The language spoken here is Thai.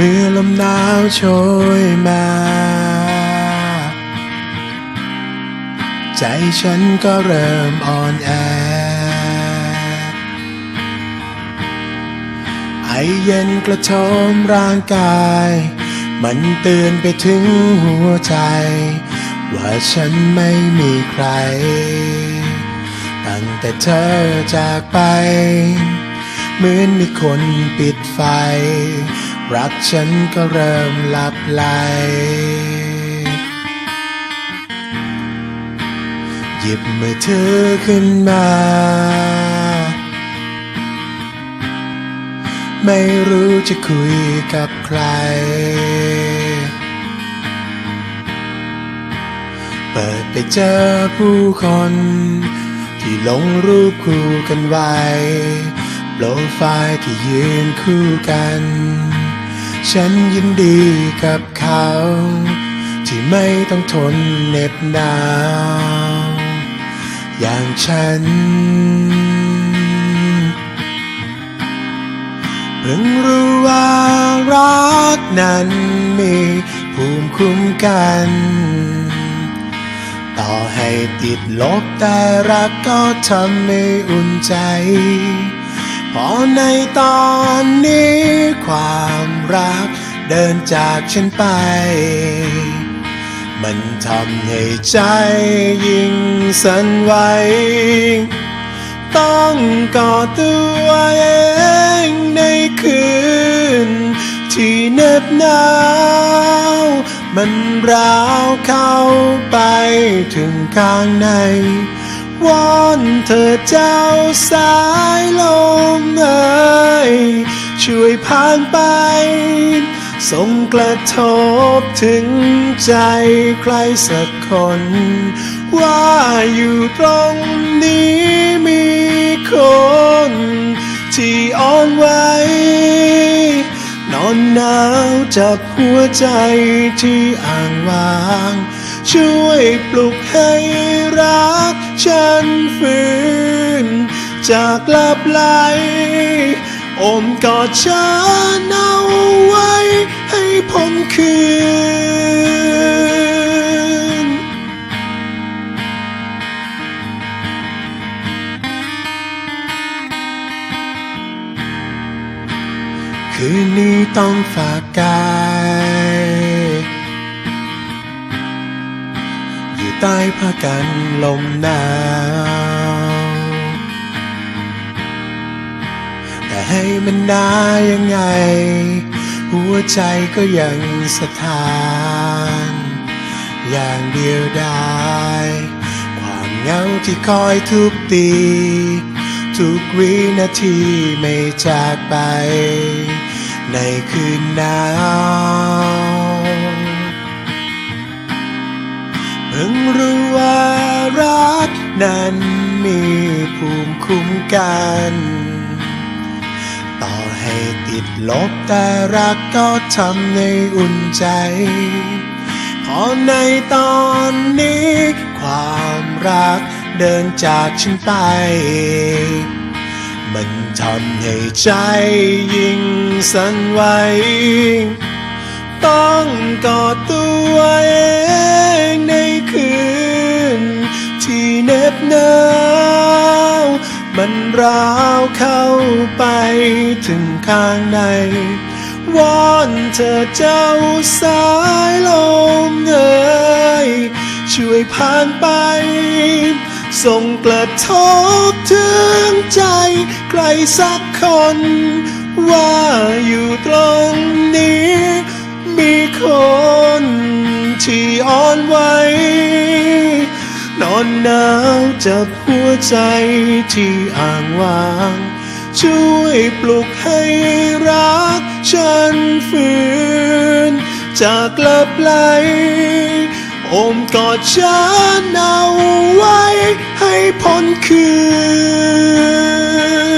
เมื่อลมหนาวโชยมา ใจฉันก็เริ่มอ่อนแอ ไอเย็นกระทมร่างกาย มันเตือนไปถึงหัวใจ ว่าฉันไม่มีใคร ตั้งแต่เธอจากไป เหมือนมีคนปิดไฟ รักฉันก็เริ่มหลับไหล หยิบมือถือขึ้นมา ไม่รู้จะคุยกับใคร เปิดไปเจอผู้คน ที่ลงรูปคู่กันไว้โปรไฟล์ที่ยืนคู่กัน ฉันยินดีกับเขา ที่ไม่ต้องทนเหน็บหนาว อย่างฉันเพิ่งรู้ว่ารักนั้นมีภูมิคุ้มกัน ต่อให้ติดลบแต่รักก็ทำให้อุ่นใจ พราะในตอนนี้ความรักเดินจากฉันไป มันทำให้ใจยิ่งสั่นไหว ต้องกอดตัวเองในคืน ที่เหน็บหนาวมันร้าวเข้าไปถึงข้างใน วอนเธอเจ้าสายลมเอ่ยช่วยผ่านไป ส่งกระทบถึงใจใครสักคน ว่าอยู่ตรงนี้มีคน ที่อ่อนไหวนอนหนาวจับหัวใจที่อ่างวาง ช่วยปลุกให้รัก ฉันฟื้น จากลับไหลอมกอดฉันเอาไว้ให้พ้นคืน คืนนี้ต้องฝากกาย ใต้ผ้ากันลมหนาว แต่ให้มันนายังไง หัวใจก็ยังสถาน อย่างเดียวดายความเหงาที่คอยทุบตี ทุกวินาทีไม่จากไป ในคืนหนาว รู้ว่ารักนั้นมีภูมิคุ้มกัน ต่อให้ติดลบแต่รักก็ทำให้อุ่นใจพราะในตอนนี้ ความรักเดินจากฉันไป มันทำให้ใจยิ่งสั่นไหว ต้องกอดตัวเองในคืน ที่เหน็บหนาวมันร้าวเข้าไปถึงข้างในวอนเธอเจ้าสายลมเอยช่วยผ่านไป ส่งกระทบถึงใจ ใครสักคน ว่าอยู่ตรง คนที่อ่อนไหว นอนหนาวจับหัวใจที่อ่างวาง ช่วยปลุกให้รักฉันฟื้น จากหลับไหลโอมกอดฉันเอาไว้ให้พ้นคืน